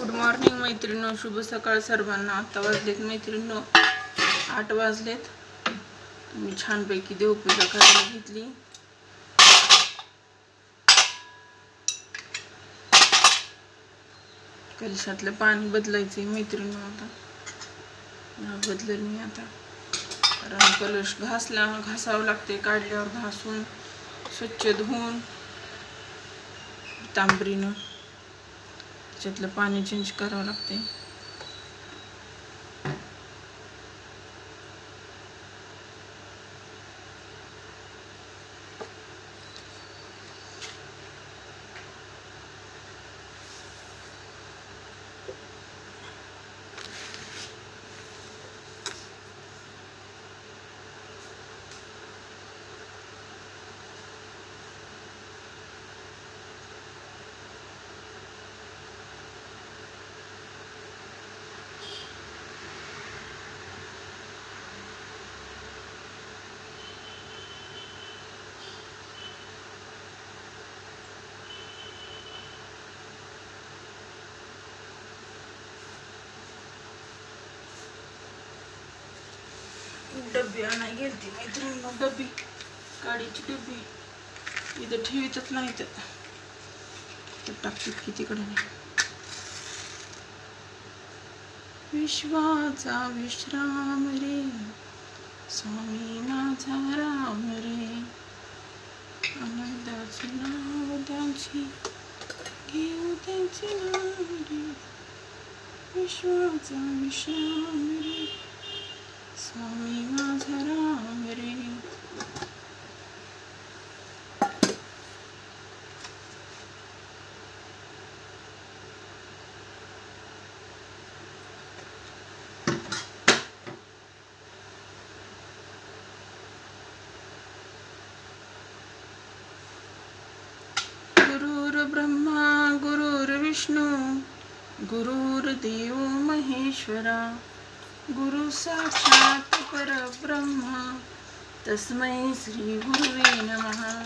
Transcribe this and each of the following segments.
Good morning मैत्रिणो शुभ सकाळ सर्वांना. आता वाजलेत मैत्रिणो आठ वाजलेत. मी छानपैकी देवपूजा करायला घेतली. कलशातलं पाणी बदलायचंय मैत्रिणीनो आता. बदलेल मी आता. कारण कलश घासला घासावं लागते काढल्यावर घासून स्वच्छ धुवून तांबरीनं. त्याच्यातलं पाणी चेंज करावं लागते डबी आणाय गेलती मैत्रिणी डबी गाडीची डबी इथं ठेवीतच नाही तर. तर टाकतात की तिकडे नाही. विश्वाचा विश्राम रे स्वामी माझा राम रे. आनंदाचे नाव त्यांची घेऊ त्यांचे नाव रे विश्वाचा विश्राम रे स्वामी माझा राम रे गुरुर् ब्रह्मा गुरुर्विष्णू गुरुर्देव महेश्वरा गुरु साक्षात परब्रह्मा तस्मै श्री गुरुवे नमः.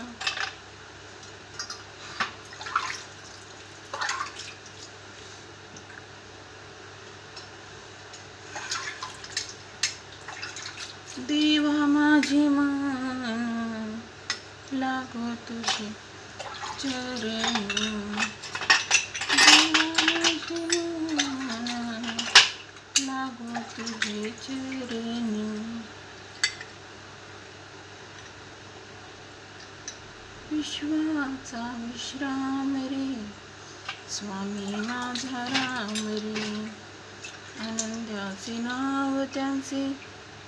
देवा माझी मान लागो तुझी. तुझे चरणी विश्वाचा विश्राम रे स्वामी माझा राम रे आनंदाचे नाव त्यांचे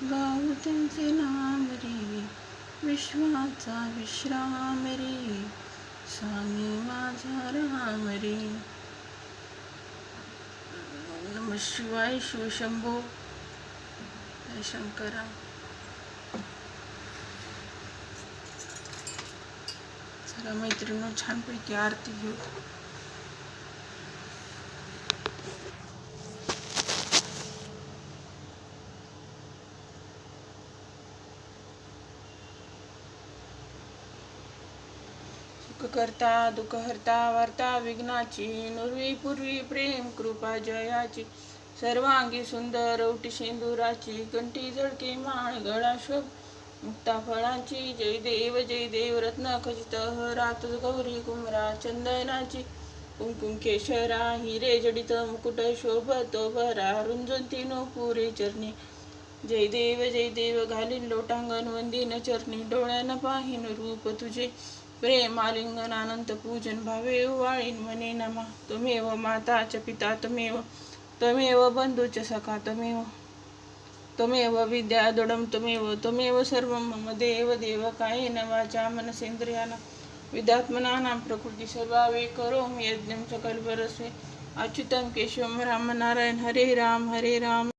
गाऊ त्यांचे नाम रे विश्वाचा विश्राम रे स्वामी माझा राम रे नम शिवाय शिवशंभो। शंकरा चला मैत्रिणी छानपैकी आरती घेऊ. दुःख करता दुःख हरता वार्ता विघ्नाची नुरवी पूर्वी प्रेम कृपा जयाची सर्वांगी सुंदर औटी शेंदुराची कंठी झळके माळ गळा शोभ मुक्ता फळांची जय देव जय देव रत्न खचित रात गौरी कुमरा चंदनाची कुंकुम केशरा हिरे जडित मुकुट शोभत भरा रुंजंती नो पुरे चरणी जय देव जय देव घालीन लोटांगण वंदीन चरणी डोळ्यानं पाहिन रूप तुझे પ્રેમાલિંગનાનંત પૂજન ભાવે વાળીન મને નમઃ. તમેવ માતા ચ પિતા તમેવ તમેવ બંધુ ચ સખા તમેવ. તમેવ વિદ્યાદોડમ તમેવ તમેવ સર્વમ મમ દેવ દેવ કાયેન વાચા મનસેન્દ્રિયાન વિદાત્મનાનાં પ્રકૃતિ સ્વભાવે કરોમિ યજ્ઞમ સકલ પરસ્વે અચ્યુતમ કેશવમ રામ નારાયણ હરે રામ હરે રામ.